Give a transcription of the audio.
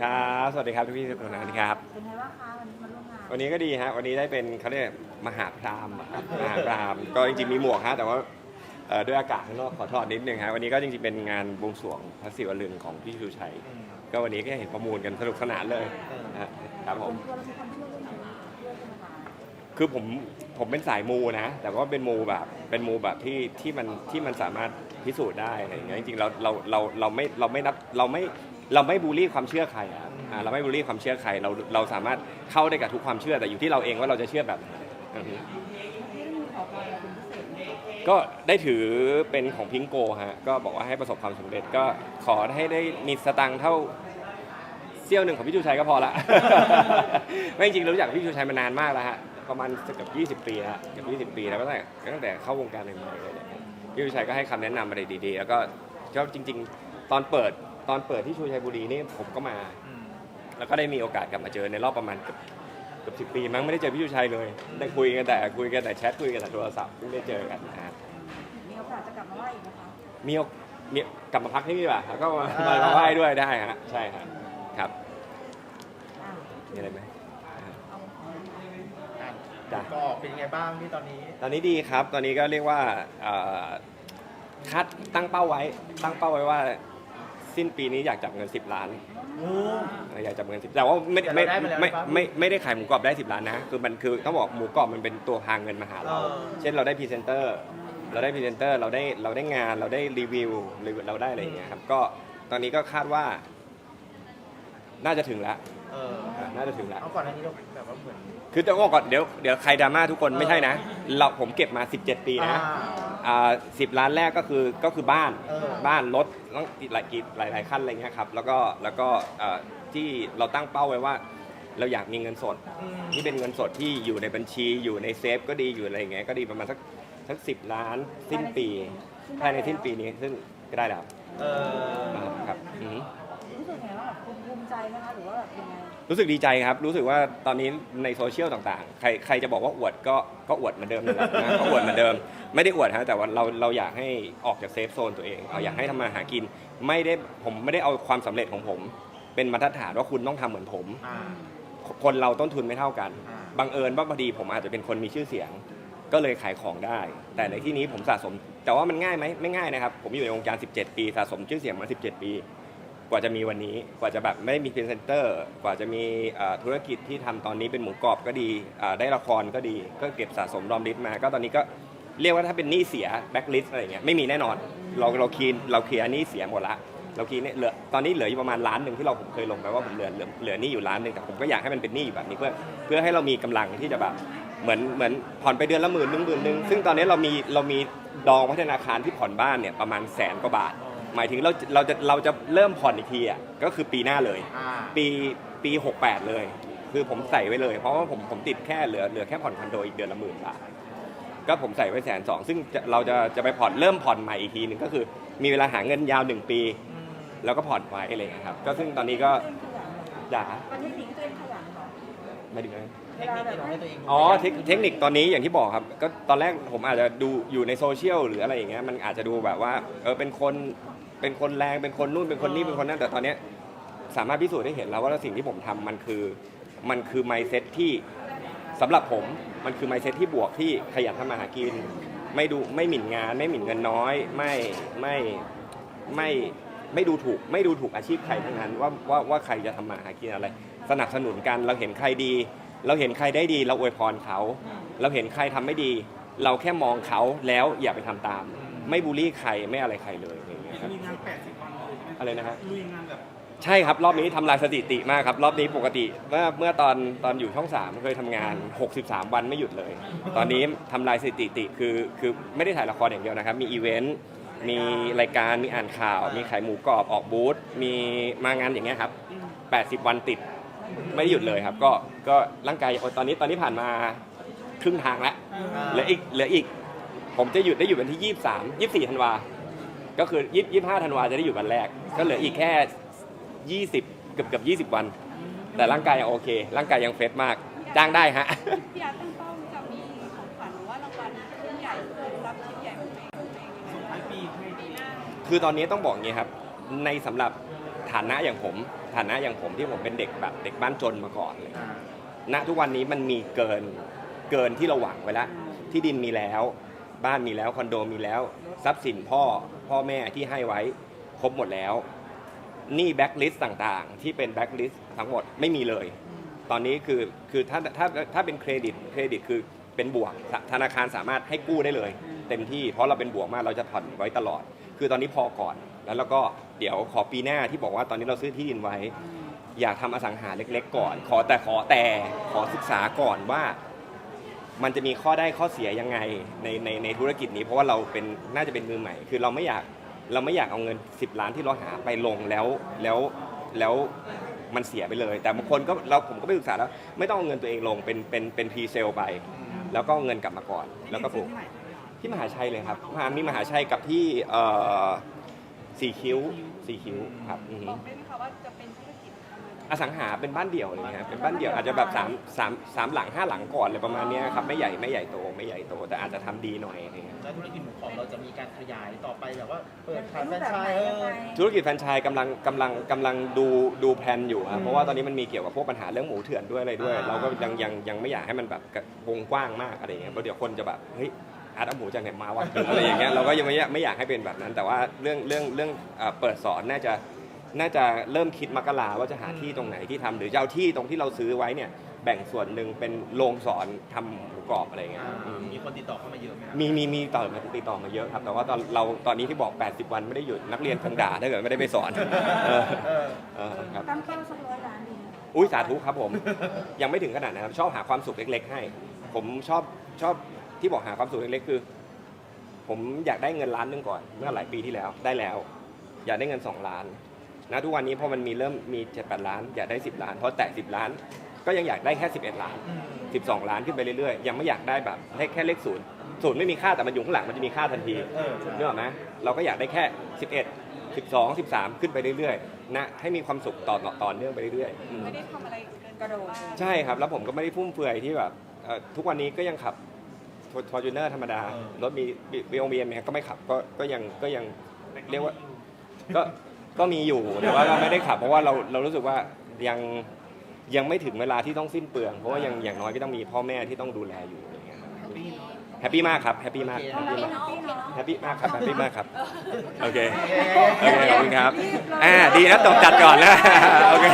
ครับสวัสดีครับพี่ๆทุกคนนะครับเป็นไงบ้างคะวันนี้มาร่วมงานวันนี้ก็ดีฮะวันนี้ได้เป็นเขาเรียกมหาพรามอะมหาพรามก็จริงๆมีหมวกฮะแต่ว่าเอ่อด้วยอากาศข้างนอกขอถอดนิดนึงฮะวันนี้ก็จริงๆเป็นงานบวงสรวงพระศิวลึงของพี่ชูชัย ก็วันนี้ก็เห็นประมูลกันสนุกสนานเลยนะฮะครับผมส่วนตัวเรามีความเชื่อเรื่องไหนด้วยใช่ไหมคะคือผมผมเป็นสายมูนะ แต่ว่าเป็นมูแบบเป็นมูแบบที่ที่มันที่มันสามารถพิสูจน์ได้อะไรอย่างเงี้ยจริงๆเราเราเราเราไม่เราไม่นับเราไม่ เราไม่บูลลี่ความเชื่อใครอะอ่าเราไม่บูลลี่ความเชื่อใครเราเราสามารถเข้าได้กับทุกความเชื่อแต่อยู่ที่เราเองว่าเราจะเชื่อแบบไหนอือฮึก็ได้ถือเป็นของพิงโกฮะก็บอกว่าให้ประสบความสำเร็จก็ขอให้ได้มีสตังค์เท่าเซี่ยวหนึ่งของพี่ชูชัยก็พอละ ไม่จริงๆรู้จักพี่ชูชัยมานานมากแล้วฮะประมาณเกือบ20 ปีแล้วเกือบ20 ปีแล้วก็ตั้งแต่ตั้งแต่เข้าวงการใหม่ๆเลยเนี่ยพี่ชูชัยก็ให้คำแนะนำอะไรดีๆ แล้วก็ก็จริง ๆ ตอนเปิด ตอนเปิดที่ชูชัยบุรีนี่ผมก็มาแล้วก็ได้มีโอกาสกลับมาเจอในรอบประมาณเกือบเกือบสิปีมั้งไม่ได้เจอพี่ชูชัยเลยได้คุยกันแต่คุยกันแต่แชทคุยกันแต่โทรศัพท์เพิ่งได้เจอกันนะฮะมีโอกาสจะกลับมาไหว้อีกไหมคะมีโอมีกลับมาพักที่นี่ป่ะแล้วก็มามามาไหว้ด้วยได้ฮะใช่ฮะครับอะมีอะไรไหมอ่าเอาของอะจ้ะ ก็เป็นยังไงบ้างที่ตอนนี้ ตอนนี้ดีครับ ตอนนี้ก็เรียกว่าเอ่อคาดตั้งเป้าไว้ ตั้งเป้าไว้ว่า สิ้นปีนี้อยากจับเงิน 10 ล้านโอ้เอออยากจับเงินสิแต่ว่าไม่เดี๋ยวไม่เราได้ไปแล้วไม่หรือเปล่าไม่ไม่ได้ขายหมูกรอบได้ 10 ล้านนะคือมันคือต้องบอกหมูกรอบมันเป็นตัวพาเงินมาหาเราเออเช่นเราได้พรีเซนเตอร์ เราได้พรีเซนเตอร์เราได้เราได้งานเราได้รีวิวหรือเราได้อะไรอย่างเงี้ยครับก็ตอนนี้ก็คาดว่า น่าจะถึงแล้วเอออ่าน่าจะถึงแล้วเอาก่อนอันนี้เราแบบว่าเหมือนคือจะบอกก่อนเดี๋ยวเดี๋ยวใครดราม่าทุกคนไม่ใช่นะ เราผมเก็บมา 17 ปีนะอ่าอ่า สิบล้านแรกก็คือก็คือบ้านเออ บ้านรถต้องหลายกี่หลายหลายขั้นอะไรเงี้ยครับแล้วก็แล้วก็เอ่อที่เราตั้งเป้าไว้ว่า เราอยากมีเงินสดอืมที่เป็นเงินสดที่อยู่ในบัญชีอยู่ในเซฟก็ดีอยู่อะไรอย่างเงี้ยก็ดีประมาณสักสักสิบล้านสิ้นปีภายในสิ้นปีนี้ซึ่งก็ได้แล้วเอออ่าครับอือฮึ รู้สึกไงบ้างแบบภูมิใจไหมคะหรือว่าแบบยังไง รู้สึกดีใจครับ รู้สึกว่าตอนนี้ในโซเชียลต่างๆ ใครใครจะบอกว่าอวดก็ก็อวดเหมือนเดิมนั่นแหละนะก็อวดเหมือนเดิม ไม่ได้อวดฮะแต่ว่าเราเราอยากให้ออกจากเซฟโซนตัวเองเอาอยากให้ทำมาหากิน ไม่ได้ผมไม่ได้เอาความสำเร็จของผม เป็นมาตรฐานว่าคุณต้องทำเหมือนผม อ่า คนเราต้นทุนไม่เท่ากัน อ่า บังเอิญว่าพอดีผมอาจจะเป็นคนมีชื่อเสียง ก็เลยขายของได้ แต่ในที่นี้ผมสะสม แต่ว่ามันง่ายไหมไม่ง่ายนะครับ ผมอยู่ในวงการ 17 ปี สะสมชื่อเสียงมา 17 ปีก ว่าจะมีวันนี้กว่าจะแบบไม่ได้มีพรีเซนเตอร์ กว่าจะมีธุรกิจที่ทำตอนนี้เป็นหมูกรอบก็ดีได้ละครก็ดี ก็เก็บสะสมรอมริบมา ก็ตอนนี้ก็เรียกว่าถ้าเป็นหนี้เสียแบ็คลิสอะไรเงี้ยไม่มีแน่นอน เราเราคีนเราเคลียร์หนี้เสียหมดละเราคีนเนี่ยเหลือตอนนี้เหลืออยู่ประมาณล้านหนึ่งที่เราผมเคยลงไปว่าผมเหลือเหลือเหลือหนี้อยู่ล้านหนึ่งแต่ผมก็อยากให้มันเป็นหนี้อยู่แบบนี้เพื่อเพื่อให้เรามีกำลังที่จะแบบเหมือนเหมือนผ่อนไปเดือนละหมื่นหนึ่งหมื่นหนึ่งซึ่งตอนนี้เรามีเรามีดองพัฒนาคารที่ผ่อนบ้านเนี่ยประมาณแสนกว่าบาท หมายถึงเราเราจะเราจะเริ่มผ่อนอีกทีอะก็คือปีหน้าเลย อ่าปีปี 68 เลย คือผมใส่ไว้เลย เพราะว่าผมผมติดแค่เหลือเหลือแค่ผ่อนคอนโดอีกเดือนละหมื่นบาทก็ผมใส่ไว้แสนสองซึ่งจะเราจะจะไปผ่อนเริ่มผ่อนใหม่อีกทีหนึ่งก็คือ มีเวลาหาเงินยาวหนึ่งปีอืมแล้วก็ผ่อนไว้อะไรอย่างเงี้ยครับ ก็ซึ่งตอนนี้ก็จ๋าวันนี้สิ่งที่ตัวเองขยันเหรอ ไม่ถึงนะเทคนิคที่เราให้ตัวเองอ๋อเทคเทคนิคตอนนี้อย่างที่บอกครับก็ตอนแรกผมอาจจะดูอยู่ในโซเชียลหรืออะไรอย่างเงี้ยมันอาจจะดูแบบว่าเออเป็นคนเป็นคนแรงเป็นคนนู่นเป็นคนนี่เป็นคนนั่นแต่ตอนเนี้ยสามารถพิสูจน์ได้เห็นแล้วว่าสิ่งที่ผมทำมันคือมันคือ mindset ที่สำหรับผมมันคือ mindset ที่บวกที่ขยันทำมาหากิน ไม่ดูไม่หมิ่นงาน ไม่หมิ่นเงินน้อย ไม่ไม่ไม่ไม่ดูถูก ไม่ดูถูกอาชีพใครทั้งนั้นว่าว่าว่าใครจะทำมาหากินอะไร สนับสนุนกัน เราเห็นใครดี เราเห็นใครได้ดี เราอวยพรเขา เราเห็นใครทำไม่ดี เราแค่มองเขาแล้วอย่าไปทำตาม ไม่บูลลี่ใครไม่อะไรใครเลยอย่างเงี้ยครับลุยงาน80วันเลยใช่ไหมอะไรนะฮะลุยงานแบบใช่ครับ รอบนี้ทำลายสถิติมากครับ รอบนี้ปกติเมื่อเมื่อตอนตอนอยู่ช่องสามเคยทำงาน 63 วันไม่หยุดเลย ตอนนี้ทำลายสถิติคือคือไม่ได้ถ่ายละครอย่างเดียวนะครับ มีอีเวนต์มีรายการมีอ่านข่าว มีขายหมูกรอบออกบูธมีมางานอย่างเงี้ยครับ 80 วันติด ไม่ได้หยุดเลยครับ ก็ก็ร่างกายตอนนี้ตอนนี้ผ่านมาครึ่งทางแล้วาเหลืออีกเหลืออีก ผมจะหยุดได้อยู่วันที่ 23 24ธันวา ก็คือ20 25ธันวาจะได้อยู่วันแรก ก็เหลืออีกแค่ 20เกือบเกือบ20 วัน แต่ร่างกายยังโอเค ร่างกายยังเฟรชมาก จ้างได้ฮะ พี่อาร์ตตั้งเป้าจะมีของขวัญหรือว่ารางวัลชิ้นใหญ่รับชิ้นใหญ่ของตัวเองของตัวเองยังไงท้ายปีให้ปีหน้าคือตอนนี้ต้องบอกอย่างนี้ครับ ในสำหรับฐานะอย่างผมผ ฐานะอย่างผมที่ผมเป็นเด็กแบบเด็กบ้านจนมาก่อนเลยอ่าณทุกวันนี้มันมีเกินเกินที่เราหวังไว้แล้วที่ดินมีแล้ว บ้านมีแล้วคอนโดมีแล้ว ทรัพย์สินพ่อพ่อแม่ที่ให้ไว้ครบหมดแล้วหนี่แบ็กลิสต์ต่างๆ ที่เป็นแบ็กลิสต์ทั้งหมดไม่มีเลย ตอนนี้คือคือถ้าถ้าถ้าเป็นเครดิตเครดิตคือเป็นบวกธธนาคารสามารถให้กู้ได้เลย เต็มที่เพราะเราเป็นบวกมากเราจะผ่อนไว้ตลอด คือตอนนี้พอก่อน แล้วเราก็เดี๋ยวขอปีหน้าที่บอกว่าตอนนี้เราซื้อที่ดินไว้ อยากทำอสังหาเล็ก ๆ ก่อน ขอแต่ขอแต่ขอศึกษาก่อนว่า มันจะมีข้อได้ข้อเสียยังไงในในในธุรกิจนี้ เพราะว่าเราเป็นน่าจะเป็นมือใหม่ คือเราไม่อยากเราไม่อยากเอาเงิน 10 ล้านที่เราหาไปลงแล้วแล้วแล้วมันเสียไปเลย แต่บางคนก็เราผมก็ไปศึกษาแล้ว ไม่ต้องเอาเงินตัวเองลงเป็นเป็นเป็นพรีเซลไป แล้วก็เอาเงินกลับมาก่อน แล้วก็ปลูกที่มหาชัยเลยครับมหามีมหาชัยกับที่เอ่อ สีคิ้วสีคิ้วครับอือฮึบอกได้ไหมคะว่าจะเป็นธุรกิจประมาณไหนอสังหาเป็นบ้านเดี่ยวเลยครับเป็นบ้านเดี่ยวอาจจะแบบสามสามสามหลังห้าหลังก่อนเลยประมาณเนี้ยครับไม่ใหญ่ไม่ใหญ่โตไม่ใหญ่โตแต่อาจจะทำดีหน่อยอะไรเงี้ย แล้วธุรกิจหมูกรอบเราจะมีการขยายต่อไปแบบว่าเปิดขายรูแฟรปนแบบไชไหนส์เอยังอไงธุรกิจแฟรนไชส์กำลังกำลังกำลังดูดูแผนอยู่ครับเพราะว่าตอนนี้มันมีเกี่ยวกับพวกปัญหาเรื่องหมูเถื่อนด้วยอะไรด้วย อ่า เราก็ยังยังยังไม่อยากให้มันแบบวงกว้างมากอะไรเงี้ยเพราะเดี๋ยวคนจะแบบเฮ้ย อาร์ตเอาหมูจากไหนมาวะ อะไรอย่างเงี้ยเราก็ยังไม่อยากไม่อยากให้เป็นแบบนั้น แต่ว่าเรื่องเรื่องเรื่องเอ่อเปิดสอนน่าจะน่าจะเริ่มคิดมกราว่าจะหาที่ตรงไหนที่ทำหรือจะเอาที่ตรงที่เราซื้อไว้เนี่ยแบ่งส่วนหนึ่งเป็นโรงสอนทำหมูกรอบอะไรเงี้ยอืม มีคนติดต่อเข้ามาเยอะไหมครับมีมีมีต่อมาติดต่อมาเยอะครับ แต่ว่าตอนเราตอนนี้ที่บอก 80 วันไม่ได้หยุดนักเรียนคงด่าถ้าเกิดไม่ได้ไปสอนเออเออเออครับตั้งเป้าสักร้อยล้านดีไหมอุ้ยสาธุครับผม ยังไม่ถึงขนาดนะครับ ชอบหาความสุขเล็ก ๆ ให้ ผมชอบชอบ ที่บอกหาความสุขเล็กๆคือ ผมอยากได้เงินล้านหนึงก่อน เมื่อหลายปีที่แล้วได้แล้ว อยากได้เงิน 2 ล้านนะทุกวันนี้พอมันมีเริ่มมี7 8ล้าน อยากได้ 10 ล้านพอแตะ10 ล้าน ก็ยังอยากได้แค่ 11 ล้านอืม12 ล้านขึ้นไปเรื่อยๆ ยังไม่อยากได้แบบให้แค่เลขศูนย์ศูนย์ไม่มีค่าแต่มันอยู่ข้างหลังมันจะมีค่าทันทีเออใช่นึกออกไหมเราก็อยากได้แค่ 11 12 13 ขึ้นไปเรื่อยๆนะให้มีความสุขต่อต่อต่อเนื่องไปเรื่อยๆอืม ไม่ได้ทำอะไรเกินกระโดดบ้านใช่ครับ แล้วผมก็ไม่ได้ฟุ่มเฟือยที่แบบเอ่อทุกวันนี้ก็ยังขับ ฟอร์จูเนอร์ธรรมดา รถมีบีองบีเอ็มเนี่ยก็ไม่ขับก็ก็ยังก็ยังเรียกว่าก็ก็มีอยู่แต่ว่าเราไม่ได้ขับ เพราะว่าเราเรารู้สึกว่ายังยังไม่ถึงเวลาที่ต้องสิ้นเปลือง เพราะว่ายังอย่างน้อยก็ต้องมีพ่อแม่ที่ต้องดูแลอยู่อะไรเงี้ยครับแฮปปี้มากครับแฮปปี้มากแฮปปี้มากแฮปปี้มากครับแฮปปี้มากครับโอเคโอเคขอบคุณครับอ่าดีนะตบจัดก่อนแล้วโอเค